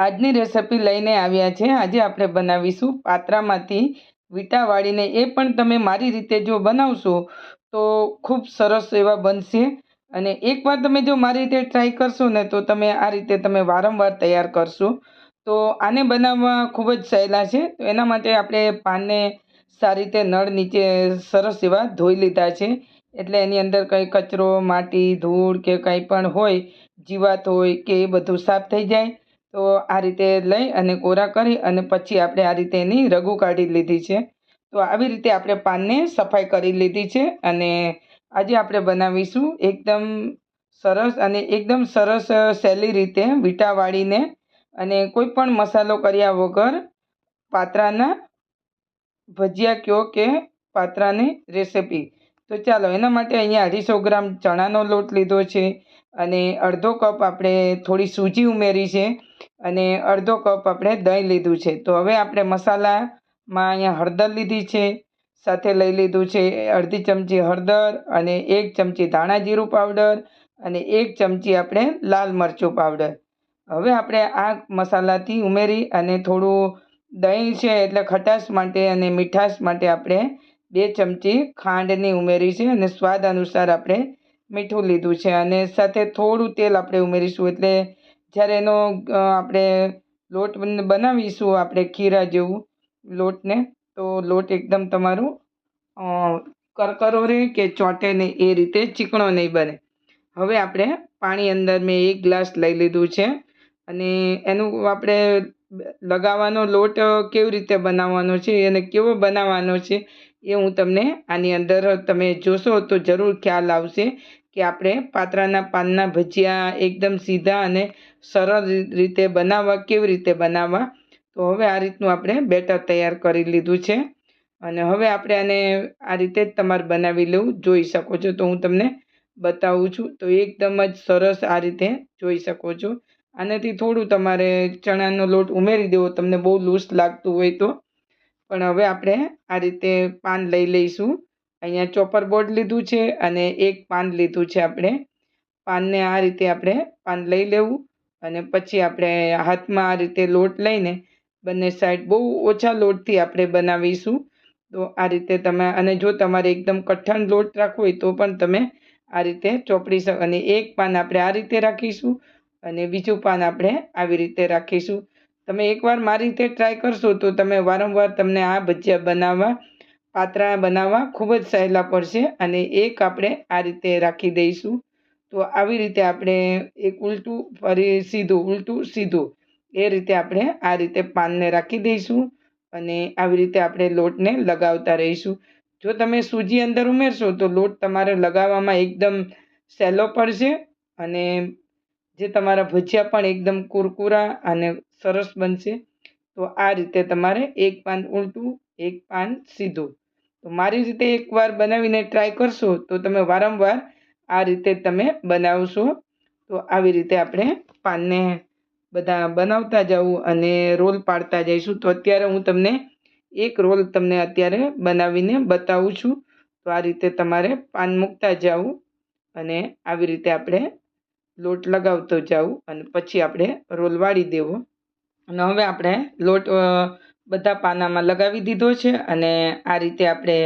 આજની રેસિપી લઈને આવ્યા છે. આજે આપણે બનાવીશું પાત્રામાંથી વીટા વાળીને. એ પણ તમે મારી રીતે જો બનાવશો તો ખૂબ સરસ એવા બનશે. અને એકવાર તમે જો મારી રીતે ટ્રાય કરશો ને તો તમે આ રીતે તમે વારંવાર તૈયાર કરશો. તો આને બનાવવા ખૂબ જ સહેલા છે. તો એના માટે આપણે પાનને સારી રીતે નળ નીચે સરસ એવા ધોઈ લીધા છે. એટલે એની અંદર કંઈ કચરો, માટી, ધૂળ કે કંઈ પણ હોય, જીવાત હોય કે એ બધું સાફ થઈ જાય. તો આ રીતે લઈ અને કોરા કરી અને પછી આપણે આ રીતે એની રગુ કાઢી લીધી છે. તો આવી રીતે આપણે પાનને સફાઈ કરી લીધી છે અને આજે આપણે બનાવીશું એકદમ સરસ અને એકદમ સરસ સહેલી રીતે વીટા વાળીને અને કોઈ પણ મસાલો કર્યા વગર પાત્રાના ભજીયા કયો કે પાત્રાની રેસિપી. તો ચાલો એના માટે અહીંયા અઢીસો ગ્રામ ચણાનો લોટ લીધો છે અને અડધો કપ આપણે થોડી સૂજી ઉમેરી છે. અને અડધો કપ આપણે દહીં લીધું છે. તો હવે આપણે મસાલામાં અહીંયા હળદર લીધી છે, સાથે લઈ લીધું છે અડધી ચમચી હળદર અને એક ચમચી ધાણા જીરું પાવડર અને એક ચમચી આપણે લાલ મરચું પાવડર. હવે આપણે આ મસાલાથી ઉમેરી અને થોડું દહીં છે એટલે ખટાશ માટે અને મીઠાશ માટે આપણે બે ચમચી ખાંડની ઉમેરી છે અને સ્વાદ અનુસાર આપણે મીઠું લીધું છે અને સાથે થોડું તેલ આપણે ઉમેરીશું એટલે જ્યારે એનો આપણે લોટ બનાવીશું આપણે ખીરા જેવું લોટને, તો લોટ એકદમ તમારું કરકરો રહે કે ચોંટે નહીં, એ રીતે ચીકણો નહીં બને. હવે આપણે પાણી અંદર મેં એક ગ્લાસ લઈ લીધું છે અને એનું આપણે લગાવવાનો લોટ કેવી રીતે બનાવવાનો છે અને કેવો બનાવવાનો છે, એ હું તમને આની અંદર તમે જોશો તો જરૂર ખ્યાલ આવશે કે આપણે પાત્રાના પાનના ભજીયા એકદમ સીધા અને સરળ રીતે બનાવવા, કેવી રીતે બનાવવા? તો હવે આ રીતનું આપણે બેટર તૈયાર કરી લીધું છે. અને હવે આપણે આને આ રીતે જ તમારે બનાવી લેવું, જોઈ શકો છો. તો હું તમને બતાવું છું. તો એકદમ જ સરસ આ રીતે જોઈ શકો છો. આનાથી થોડું તમારે ચણાનો લોટ ઉમેરી દેવો, તમને બહુ લૂસ લાગતું હોય તો. પણ હવે આપણે આ રીતે પાન લઈ લઈશું. અહીંયા ચોપર બોર્ડ લીધું છે અને એક પાન લીધું છે આપણે. પાનને આ રીતે આપણે પાન લઈ લેવું અને પછી આપણે હાથમાં આ રીતે લોટ લઈને બંને સાઈડ બહુ ઓછા લોટથી આપણે બનાવીશું. તો આ રીતે તમે અને જો તમારે એકદમ કઠણ લોટ રાખવો હોય તો પણ તમે આ રીતે ચોપડી શકો અને એક પાન આપણે આ રીતે રાખીશું અને બીજું પાન આપણે આવી રીતે રાખીશું. તમે એકવાર મારી રીતે ટ્રાય કરશો તો તમે વારંવાર તમને આ ભજીયા બનાવવા પાત્રા બનાવવા ખૂબ જ સહેલા પડશે અને એક આપણે આ રીતે રાખી દઈશું. તો આવી રીતે આપણે એક ઉલટું, ફરી સીધું, ઉલટું, સીધું એ રીતે આપણે આ રીતે પાનને રાખી દઈશું અને આવી રીતે આપણે લોટને લગાવતા રહીશું. જો તમે સૂજી અંદર ઉમેરશો તો લોટ તમારે લગાવવામાં એકદમ સહેલો પડશે અને જે તમારા ભજીયા પણ એકદમ કુરકુરા અને સરસ બનશે. તો આ રીતે તમારે એક પાન ઉલટું એક પાન સીધું. તો મારી રીતે એકવાર બનાવીને ટ્રાય કરશો તો તમે વારંવાર આ રીતે તમે બનાવશો. તો આવી રીતે આપણે પાનને બધા બનાવતા જવું અને રોલ પાડતા જઈશું. તો અત્યારે હું તમને એક રોલ તમને અત્યારે બનાવીને બતાવું છું. તો આ રીતે તમારે પાન મૂકતા જવું અને આવી રીતે આપણે લોટ લગાવતો જાઉં અને પછી આપણે રોલ વાળી દેવો. અને હવે આપણે લોટ બધા પાનામાં લગાવી દીધો છે અને આ રીતે આપણે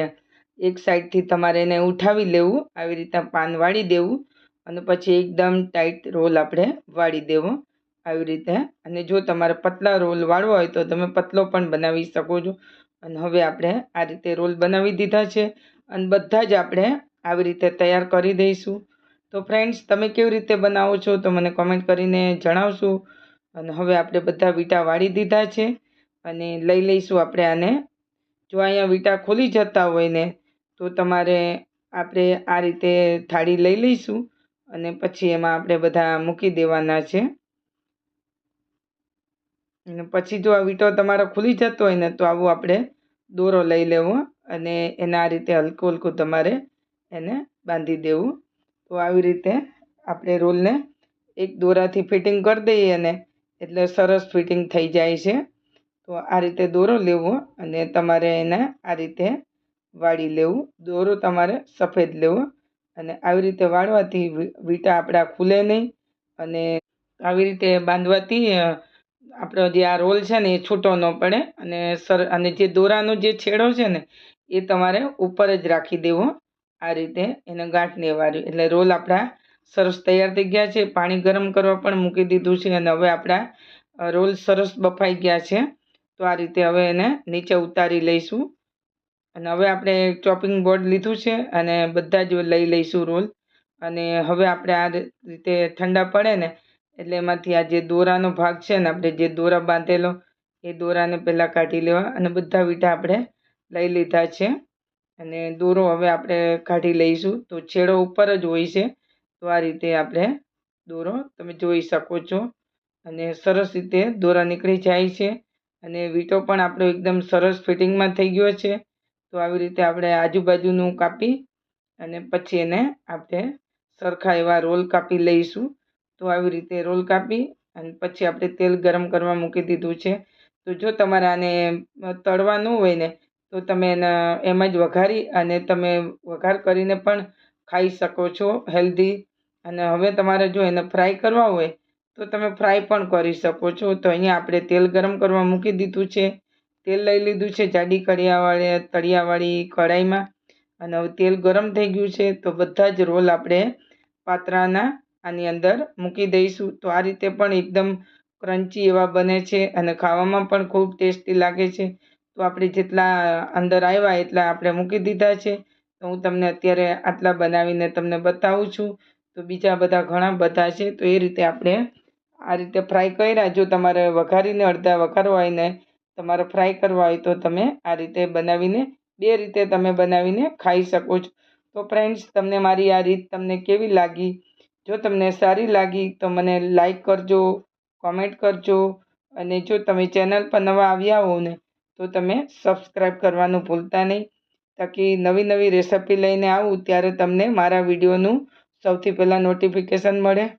એક સાઈડથી તમારે એને ઉઠાવી લેવું, આવી રીતના પાન વાળી દેવું અને પછી એકદમ ટાઈટ રોલ આપણે વાળી દેવો આવી રીતે. અને જો તમારે પતલા રોલ વાળવો હોય તો તમે પતલો પણ બનાવી શકો છો. અને હવે આપણે આ રીતે રોલ બનાવી દીધા છે અને બધા જ આપણે આવી રીતે તૈયાર કરી દઈશું. તો ફ્રેન્ડ્સ, તમે કેવી રીતે બનાવો છો તો મને કોમેન્ટ કરીને જણાવશો. અને હવે આપણે બધા વીંટા વાળી દીધા છે. અને લઈ લઈશું આપણે આને. જો અહીંયા વીંટા ખુલી જતા હોય ને, તો તમારે આપણે આ રીતે થાળી લઈ લઈશું અને પછી એમાં આપણે બધા મૂકી દેવાના છે. અને પછી જો આ વીંટો તમારો ખુલી જતો હોય ને, તો આવું આપણે દોરો લઈ લેવો અને એના આ રીતે હલકું હલકું તમારે એને બાંધી દેવું. તો આવી રીતે આપણે રોલને એક દોરાથી ફિટિંગ કરી દઈએ ને એટલે સરસ ફિટિંગ થઈ જાય છે. તો આ રીતે દોરો લેવો અને તમારે એને આ રીતે વાળી લેવું. દોરો તમારે સફેદ લેવો અને આવી રીતે વાળવાથી વીંટા આપણા ખુલે નહીં અને આવી રીતે બાંધવાથી આપણો જે આ રોલ છે ને એ છૂટો ન પડે અને સર, અને જે દોરાનો જે છેડો છે ને એ તમારે ઉપર જ રાખી દેવો. આ રીતે એને ગાંઠને વાળ્યું એટલે રોલ આપણા સરસ તૈયાર થઈ ગયા છે. પાણી ગરમ કરવા પણ મૂકી દીધું છે અને હવે આપણા રોલ સરસ બફાઈ ગયા છે. તો આ રીતે હવે એને નીચે ઉતારી લઈશું. અને હવે આપણે ચોપિંગ બોર્ડ લીધું છે અને બધા જ લઈ લઈશું રોલ. અને હવે આપણે આ રીતે ઠંડા પડે ને એટલે એમાંથી આ જે દોરાનો ભાગ છે ને આપણે જે દોરા બાંધેલો, એ દોરાને પહેલાં કાઢી લેવા અને બધા વીંટા આપણે લઈ લીધા છે. અને દોરો હવે આપણે કાઢી લઈશું. તો છેડો ઉપર જ હોય છે. તો આ રીતે આપણે દોરો તમે જોઈ શકો છો. અને સરસ રીતે દોરા નીકળી જાય છે. અને વીંટો પણ આપણો એકદમ સરસ ફિટિંગમાં થઈ ગયો છે. તો આવી રીતે આપણે આજુબાજુનું કાપી અને પછી એને આપણે સરખા એવા રોલ કાપી લઈશું. તો આવી રીતે રોલ કાપી અને પછી આપણે તેલ ગરમ કરવા મૂકી દીધું છે. તો જો તમારે આને તળવાનું હોય ને, તો તમે એને એમ જ વઘારી અને તમે વઘાર કરીને પણ ખાઈ શકો છો હેલ્ધી. અને હવે તમારે જો એને ફ્રાય કરવા હોય તો તમે ફ્રાય પણ કરી શકો છો. તો અહીંયા આપણે તેલ ગરમ કરવા મૂકી દીધું છે. તેલ લઈ લીધું છે જાડી કડિયાવાળી તળિયાવાળી કઢાઈમાં. અને હવે તેલ ગરમ થઈ ગયું છે તો બધા જ રોલ આપણે પાત્રાના આની અંદર મૂકી દઈશું. તો આ રીતે પણ એકદમ ક્રન્ચી એવા બને છે અને ખાવામાં પણ ખૂબ ટેસ્ટી લાગે છે. તો આપણે જેટલા અંદર આવ્યા એટલા આપણે મૂકી દીધા છે. તો હું તમને અત્યારે આટલા બનાવીને તમને બતાવું છું. તો બીજા બધા ઘણા બધા છે. તો એ રીતે આપણે આ રીતે ફ્રાય કર્યા, જો તમારે વઘારીને અડધા વઘારવા હોય ને તમારે ફ્રાય કરવા હોય તો તમે આ રીતે બનાવીને, બે રીતે તમે બનાવીને ખાઈ શકો છો. તો ફ્રેન્ડ્સ તમને મારી આ રીત તમને કેવી લાગી? જો તમને સારી લાગી, તો મને લાઈક કરજો કોમેન્ટ કરજો, અને જો તમે ચેનલ પર નવા આવ્યા હો ને, તો તમે સબસ્ક્રાઈબ કરવાનું ભૂલતા નહીં. તાકી નવી નવી રેસિપી લઈને આવું, ત્યારે તમને મારા વિડીયોનું સૌથી પહેલાં નોટિફિકેશન મળે.